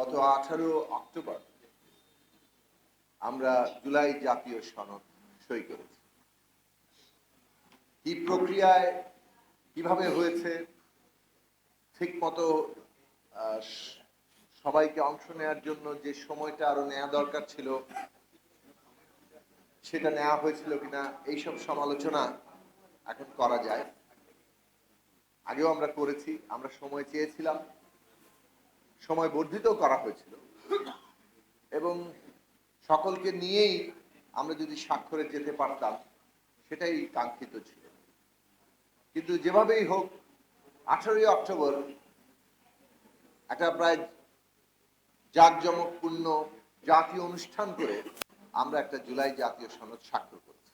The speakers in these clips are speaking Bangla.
গত আঠারো অক্টোবর আমরা জুলাই জাতীয় সনদ সই করেছি। কি প্রক্রিয়ায় কীভাবে হয়েছে, ঠিক মতো সবাইকে অংশ নেওয়ার জন্য যে সময়টা আরও নেওয়া দরকার ছিল, সেটা নেওয়া হয়েছিল কিনা, এইসব সমালোচনা এখন করা যায়। আগেও আমরা করেছি, আমরা সময় চেয়েছিলাম। সময় বর্ধিত করা হয়েছিল। এবং সকলকে নিয়েই আমরা যদি স্বাক্ষরে যেতে পারতাম, সেটাই কাঙ্ক্ষিত ছিল। কিন্তু যেভাবেই হোক, আঠারোই অক্টোবর একটা প্রায় জাঁকজমকপূর্ণ জাতীয় অনুষ্ঠান করে আমরা একটা জুলাই জাতীয় সনদ স্বাক্ষর করেছি।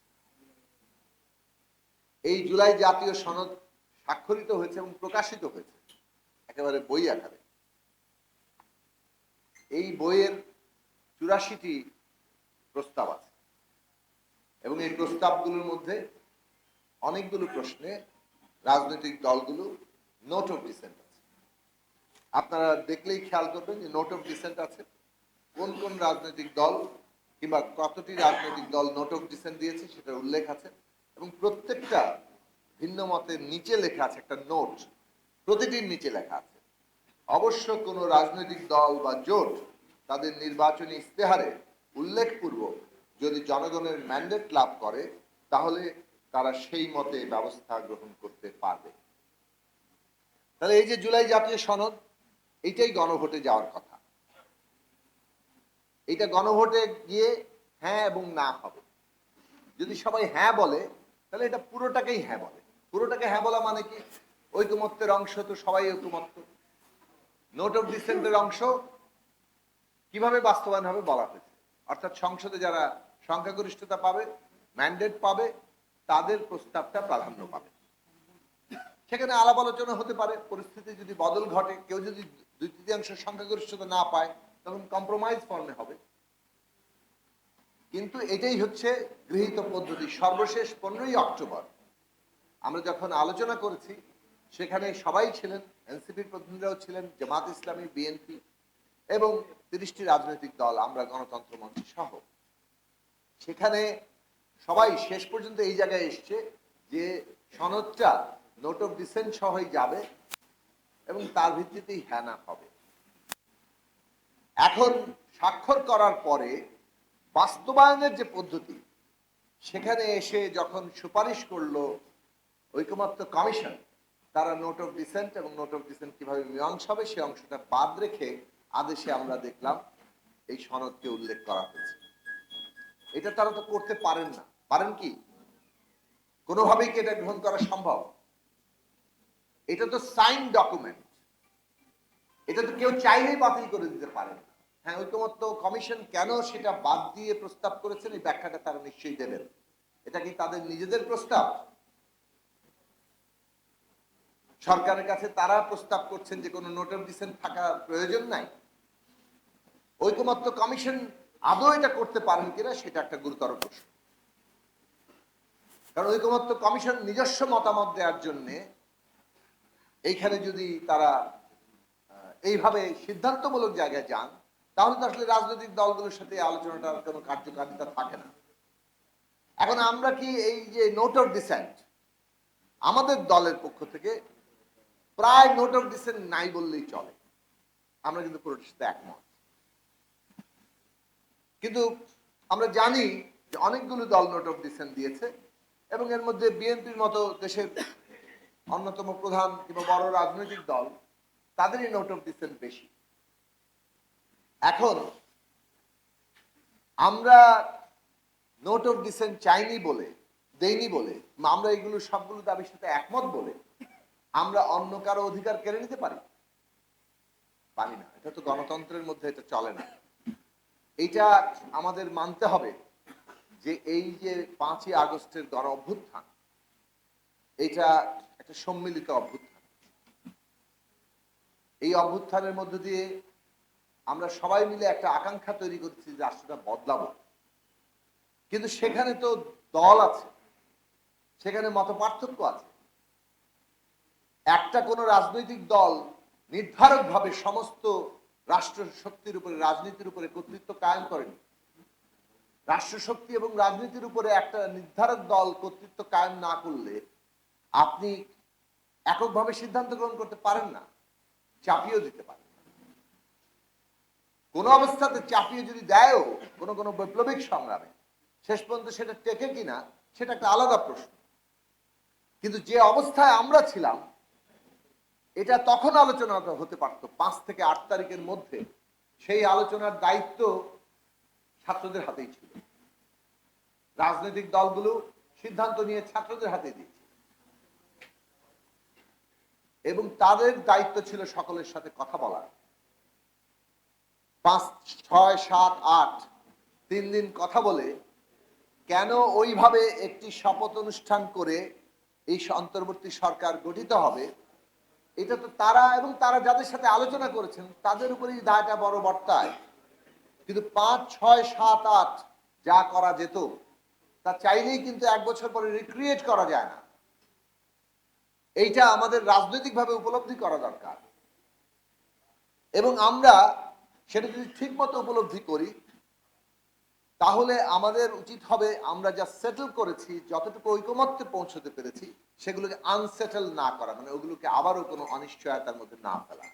এই জুলাই জাতীয় সনদ স্বাক্ষরিত হয়েছে এবং প্রকাশিত হয়েছে, একেবারে বই আকারে। এই বইয়ের চুরাশিটি প্রস্তাব আছে। এবং এই প্রস্তাবগুলোর মধ্যে অনেকগুলো প্রশ্নে রাজনৈতিক দলগুলো নোট অফ ডিসেন্ট আছে। আপনারা দেখলেই খেয়াল করবেন যে নোট অফ ডিসেন্ট আছে। কোন কোন রাজনৈতিক দল কিংবা কতটি রাজনৈতিক দল নোট অফ ডিসেন্ট দিয়েছে সেটার উল্লেখ আছে। এবং প্রত্যেকটা ভিন্ন মতের নিচে লেখা আছে, একটা নোট প্রতিটির নিচে লেখা আছে। অবশ্য কোনো রাজনৈতিক দল বা জোট তাদের নির্বাচনী ইস্তেহারে উল্লেখপূর্বক যদি জনগণের ম্যান্ডেট লাভ করে, তাহলে তারা সেই মতে ব্যবস্থা গ্রহণ করতে পারবে। তাহলে এই যে জুলাই জাতীয় সনদ এইটাই গণভোটে যাওয়ার কথা। এইটা গণভোটে গিয়ে হ্যাঁ এবং না হবে। যদি সবাই হ্যাঁ বলে, তাহলে এটা পুরোটাকেই হ্যাঁ বলে। পুরোটাকে হ্যাঁ বলা মানে কি? ঐকমত্যের অংশ তো সবাই ঐকমত্য। নোট অফ ডিসেন্টের অংশ কীভাবে বাস্তবায়ন হবে বলা হয়েছে। অর্থাৎ সংসদে যারা সংখ্যাগরিষ্ঠতা পাবে ম্যান্ডেট পাবে, তাদের প্রস্তাবটা প্রাধান্য পাবে। সেখানে আলাপ আলোচনা হতে পারে, পরিস্থিতি যদি বদল ঘটে, কেউ যদি দুই তৃতীয়াংশ সংখ্যাগরিষ্ঠতা না পায়, তখন কম্প্রোমাইজ ফর্মে হবে। কিন্তু এটাই হচ্ছে গৃহীত পদ্ধতি। সর্বশেষ পনেরোই অক্টোবর। আমরা যখন আলোচনা করেছি সেখানে সবাই ছিলেন, এনসিপির প্রতিনিধিরাও ছিলেন, জামাত ইসলামী, বিএনপি এবং তিরিশটি রাজনৈতিক দল, আমরা গণতন্ত্র মঞ্চ সহ। সেখানে সবাই শেষ পর্যন্ত এই জায়গায় এসছে যে সনদটা নোট অফ ডিসেন্ট সহই যাবে এবং তার ভিত্তিতেই হ্যানা হবে। এখন স্বাক্ষর করার পরে বাস্তবায়নের যে পদ্ধতি, সেখানে এসে যখন সুপারিশ করল ঐকমত্য কমিশন তারা নোট অফ ডিসেন্ট এবং নোট অফ ডিসেন্ট কীভাবে মীমাংসা হবে সেই অংশটা বাদ রেখে আদেশে আমরা দেখলাম এই সনদকে উল্লেখ করা হয়েছে। এটা তারা তো করতে পারেন না। পারেন কি? কোনোভাবেই কি এটা গ্রহণ করা সম্ভব? এটা তো সাইন ডকুমেন্ট এটা তো কেউ চাইলেই বাতিল করে দিতে পারেন হ্যাঁ ঐকমত্য কমিশন কেন সেটা বাদ দিয়ে প্রস্তাব করেছেন? এই ব্যাখ্যাটা তারা নিশ্চয়ই দেবেন। এটা কি তাদের নিজেদের প্রস্তাব? সরকারের কাছে তারা প্রস্তাব করছেন যে কোনো নোট অফ ডিসেন্ট থাকার প্রয়োজন নাই। ঐকমত্য কমিশন আদৌ এটা করতে পারেন কিনা সেটা একটা গুরুতর প্রশ্ন। কারণ ঐকমত্য কমিশন নিজস্ব মতামত দেওয়ার জন্য এইখানে যদি তারা এইভাবে সিদ্ধান্তমূলক জায়গায় যান, তাহলে তো আসলে রাজনৈতিক দলগুলোর সাথে আলোচনাটার কোনো কার্যকারিতা থাকে না। এখন আমরা কি এই যে নোট অফ ডিসেন্ট আমাদের দলের পক্ষ থেকে প্রায় নোট অফ ডিসেন্ট নাই বললেই চলে। আমরা কিন্তু পুরোটার সাথে একমত। কিন্তু আমরা জানি যে অনেকগুলো দল নোট অফ ডিসেন্ট দিয়েছে এবং এর মধ্যে বিএনপির মতো দেশের অন্যতম প্রধান কিংবা বড় রাজনৈতিক দল, তাদেরই নোট অফ ডিসেন্ট বেশি। এখন আমরা নোট অফ ডিসেন্ট চাইনি বলে, দেইনি বলে, আমরা এগুলো সবগুলো দাবির সাথে একমত বলে আমরা অন্য কারও অধিকার কেড়ে নিতে পারি? পারি না। এটা তো গণতন্ত্রের মধ্যে এটা চলে না। এইটা আমাদের মানতে হবে যে এই যে পাঁচই আগস্টের গণ অভ্যুত্থান, এটা একটা সম্মিলিত অভ্যুত্থান। এই অভ্যুত্থানের মধ্য দিয়ে আমরা সবাই মিলে একটা আকাঙ্ক্ষা তৈরি করছি যে রাষ্ট্রটা বদলাবো। কিন্তু সেখানে তো দল আছে, সেখানে মত পার্থক্য আছে। একটা কোনো রাজনৈতিক দল নির্ধারকভাবে সমস্ত রাষ্ট্র শক্তির উপরে, রাজনীতির উপরে কর্তৃত্ব কায়েম করেনি রাষ্ট্রশক্তি এবং রাজনীতির উপরে একটা নির্ধারক দল কর্তৃত্ব কায়েম না করলে আপনি এককভাবে সিদ্ধান্ত গ্রহণ করতে পারেন না, চাপিয়েও দিতে পারেন। কোনো অবস্থাতে চাপিয়ে যদি দেয়ও কোনো কোনো বৈপ্লবিক সংগ্রামে, শেষ পর্যন্ত সেটা টেকে কিনা, সেটা একটা আলাদা প্রশ্ন কিন্তু যে অবস্থায় আমরা ছিলাম এটা তখন আলোচনা হতে পারত, পাঁচ থেকে আট তারিখের মধ্যে। সেই আলোচনার দায়িত্ব ছাত্রদের হাতেই ছিল। রাজনৈতিক দলগুলো সিদ্ধান্ত নিয়ে ছাত্রদের হাতে দিয়েছে। এবং তাদের দায়িত্ব ছিল সকলের সাথে কথা বলার পাঁচ, ছয়, সাত, আট, তিন দিন কথা বলে কেন ওইভাবে একটি শপথ অনুষ্ঠান করে এই অন্তর্বর্তী সরকার গঠিত হবে এটা তো তারা এবং তারা যাদের সাথে আলোচনা করেছেন, তাদের উপরেই দায়টা বড় বর্তায়। কিন্তু পাঁচ, ছয়, সাত, আট যা করা যেত, তা চাইলেই কিন্তু এক বছর পরে রিক্রিয়েট করা যায় না। এইটা আমাদের রাজনৈতিকভাবে উপলব্ধি করা দরকার। এবং আমরা সেটা যদি ঠিক মতো উপলব্ধি করি তাহলে আমাদের উচিত হবে আমরা যা সেটেল করেছি, যতটুকু ঐকমত্যে পৌঁছতে পেরেছি, সেগুলোকে আনসেটেল না করা মানে ওগুলোকে আবারও কোনো অনিশ্চয়তার মধ্যে না ফেলা।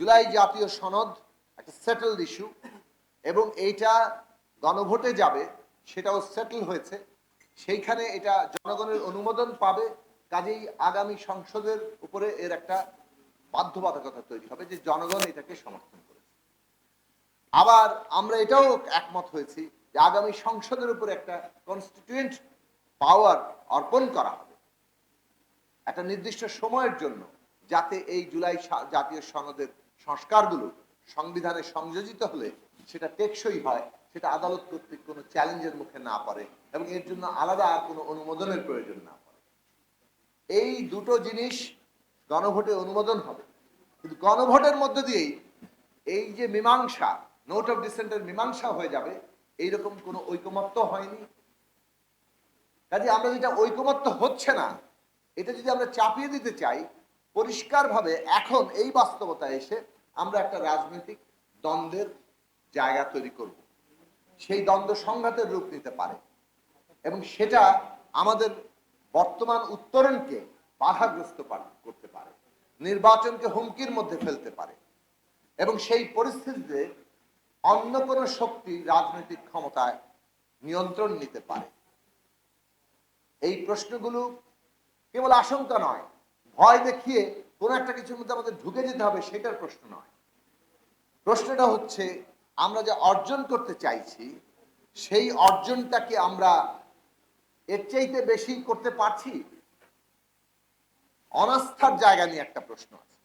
জুলাই জাতীয় সনদ, একটা সেটেলড ইস্যু এবং এইটা গণভোটে যাবে, সেটাও সেটেল হয়েছে। সেইখানে এটা জনগণের অনুমোদন পাবে, কাজেই আগামী সংসদের উপরে এর একটা বাধ্যবাধকতা তৈরি হবে, যে জনগণ এটাকে সমর্থন আবার আমরা এটাও একমত হয়েছি যে আগামী সংসদের উপরে একটা কনস্টিটিউয়েন্ট পাওয়ার অর্পণ করা হবে। একটা নির্দিষ্ট সময়ের জন্য যাতে এই জুলাই জাতীয় সনদের সংস্কারগুলো সংবিধানে সংযোজিত হলে সেটা টেকসই হয়, সেটা আদালত কর্তৃক কোনো চ্যালেঞ্জের মুখে না পড়ে এবং এর জন্য আলাদা আর কোনো অনুমোদনের প্রয়োজন না পড়ে। এই দুটো জিনিস গণভোটে অনুমোদন হবে। কিন্তু গণভোটের মধ্য দিয়েই এই যে মীমাংসা নোট অফ ডিসেন্টের মীমাংসা হয়ে যাবে। এইরকম কোনো ঐকমত্য হয়নি। কাজে আমরা যেটা ঐকমত্য হচ্ছে না, এটা যদি আমরা চাপিয়ে দিতে চাই, পরিষ্কারভাবে এখন এই বাস্তবতায় এসে আমরা একটা রাজনৈতিক দ্বন্দ্বের জায়গা তৈরি করব। সেই দ্বন্দ্ব সংঘাতের রূপ নিতে পারে। এবং সেটা আমাদের বর্তমান উত্তরণকে বাধাগ্রস্ত করতে পারে। নির্বাচনকে হুমকির মধ্যে ফেলতে পারে। এবং সেই পরিস্থিতিতে অন্য কোনো শক্তি রাজনৈতিক ক্ষমতায় নিয়ন্ত্রণ নিতে পারে? এই প্রশ্নগুলো কেবল আশঙ্কা নয়, ভয় দেখিয়ে কোনো একটা কিছুর মধ্যে আমাদের ঢুকে যেতে হবে সেটার প্রশ্ন নয়। প্রশ্নটা হচ্ছে, আমরা যা অর্জন করতে চাইছি, সেই অর্জনটাকে আমরা এর চাইতে বেশি করতে পারছি? অনাস্থার জায়গা নিয়ে একটা প্রশ্ন আছে।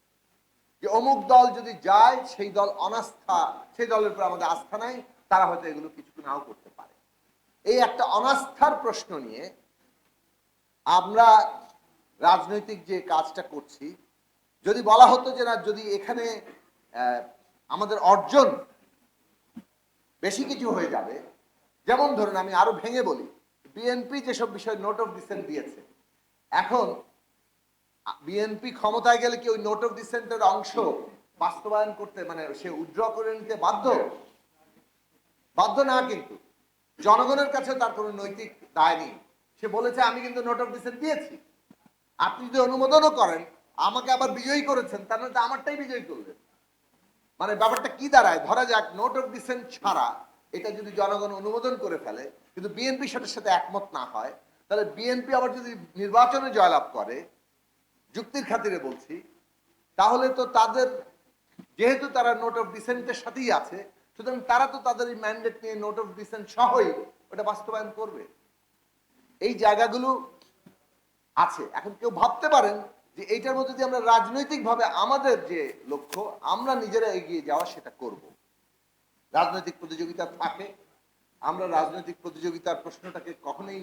যে অমুক দল যদি যায়, সেই দল অনাস্থা, সেই দলের উপর আমাদের আস্থা নাই, তারা হয়তো এগুলো কিছু নাও করতে পারে। এই একটা অনাস্থার প্রশ্ন নিয়ে আমরা রাজনৈতিক যে কাজটা করছি, যদি বলা হতো যে না, যদি এখানে আমাদের অর্জন বেশি কিছু হয়ে যাবে, যেমন ধরুন আমি আরও ভেঙে বলি, বিএনপি যেসব বিষয়ে নোট অফ ডিসেন্ট দিয়েছে, এখন বিএনপি ক্ষমতায় গেলে কি ওই নোট অফ ডিসেন্টের অংশ বাস্তবায়ন করতে মানে সে উইথড্র করে নিতে বাধ্য? বাধ্য না কিন্তু। জনগণের কাছে তার কোনো নৈতিক দায় নেই। সে বলেছে, আমি কিন্তু নোট অফ ডিসেন্ট দিয়েছি। আপনি যদি অনুমোদনও করেন, আমাকে আবার বিজয়ী করেছেন, তার মানে তো আমারটাই বিজয়ী করলেন মানে ব্যাপারটা কি দাঁড়ায়? ধরা যাক নোট অফ ডিসেন্ট ছাড়া এটা যদি জনগণ অনুমোদন করে ফেলে, কিন্তু বিএনপি সেটার সাথে একমত না হয়, তাহলে বিএনপি আবার যদি নির্বাচনে জয়লাভ করে যুক্তির খাতিরে বলছি, তাহলে তো তাদের, যেহেতু তারা নোট অফ ডিসেন্টের সাথেই আছে, সুতরাং তারা তো তাদের এই ম্যান্ডেট নিয়ে নোট অফ ডিসেন্ট সহই ওটা বাস্তবায়ন করবে। এই জায়গাগুলো আছে। এখন কেউ ভাবতে পারেন যে এইটার মধ্যে দিয়ে আমরা রাজনৈতিকভাবে আমাদের যে লক্ষ্য, আমরা নিজেরা এগিয়ে যাওয়া সেটা করব। রাজনৈতিক প্রতিযোগিতা থাকে, আমরা রাজনৈতিক প্রতিযোগিতার প্রশ্নটাকে কখনোই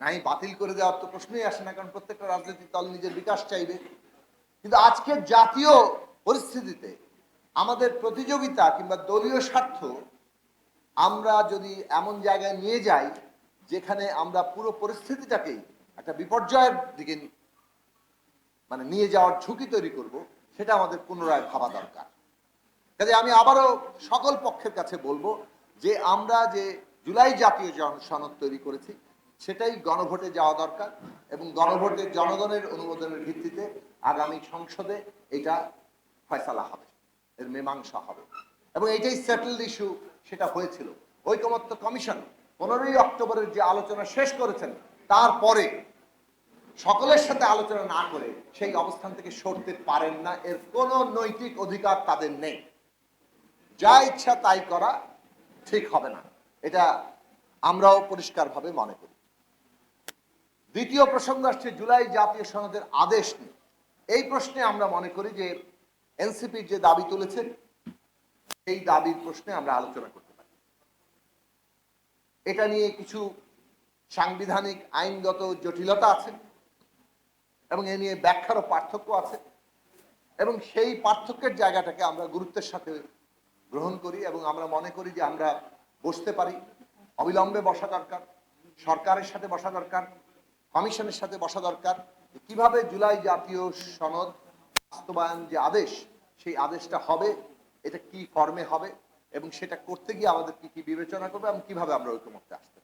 নাই, বাতিল করে দেওয়ার তো প্রশ্নই আসে না, কারণ প্রত্যেকটা রাজনৈতিক দল নিজের বিকাশ চাইবে। কিন্তু আজকের জাতীয় পরিস্থিতিতে আমাদের প্রতিযোগিতা কিংবা দলীয় স্বার্থ আমরা যদি এমন জায়গায় নিয়ে যাই যেখানে আমরা পুরো পরিস্থিতিটাকেই একটা বিপর্যয়ের দিকে মানে নিয়ে যাওয়ার ঝুঁকি তৈরি করব, সেটা আমাদের পুনরায় ভাবা দরকার। কাজে আমি আবারও সকল পক্ষের কাছে বলব যে আমরা যে জুলাই জাতীয় জন- সনদ তৈরি করেছি সেটাই গণভোটে যাওয়া দরকার এবং গণভোটে জনগণের অনুমোদনের ভিত্তিতে আগামী সংসদে এটা ফয়সালা হবে, এর মীমাংসা হবে। এবং এটাই সেটেলড ইস্যু সেটা হয়েছিল। ঐকমত্য কমিশন পনেরোই অক্টোবরের যে আলোচনা শেষ করেছেন, তারপরে সকলের সাথে আলোচনা না করে সেই অবস্থান থেকে সরতে পারেন না, এর কোনো নৈতিক অধিকার তাদের নেই। যা ইচ্ছা তাই করা ঠিক হবে না। এটা আমরাও পরিষ্কারভাবে মনে করি। দ্বিতীয় প্রসঙ্গ আসছে জুলাই জাতীয় সনদের আদেশ নিয়ে। এই প্রশ্নে আমরা মনে করি যে এনসিপির যে দাবি তুলেছেন সেই দাবির প্রশ্নে আমরা আলোচনা করতে পারি। এটা নিয়ে কিছু সাংবিধানিক, আইনগত জটিলতা আছে এবং এ নিয়ে ব্যাখ্যারও পার্থক্য আছে এবং সেই পার্থক্যের জায়গাটাকে আমরা গুরুত্বের সাথে গ্রহণ করি এবং আমরা মনে করি যে আমরা বসতে পারি। অবিলম্বে বসা দরকার, সরকারের সাথে বসা দরকার কমিশনের সাথে বসা দরকার কীভাবে জুলাই জাতীয় সনদ বাস্তবায়ন যে আদেশ, সেই আদেশটা হবে, এটা কি ফর্মে হবে এবং সেটা করতে গিয়ে আমাদের কি কি বিবেচনা করবে এবং কীভাবে আমরা ঐক্যমত্যে আসতে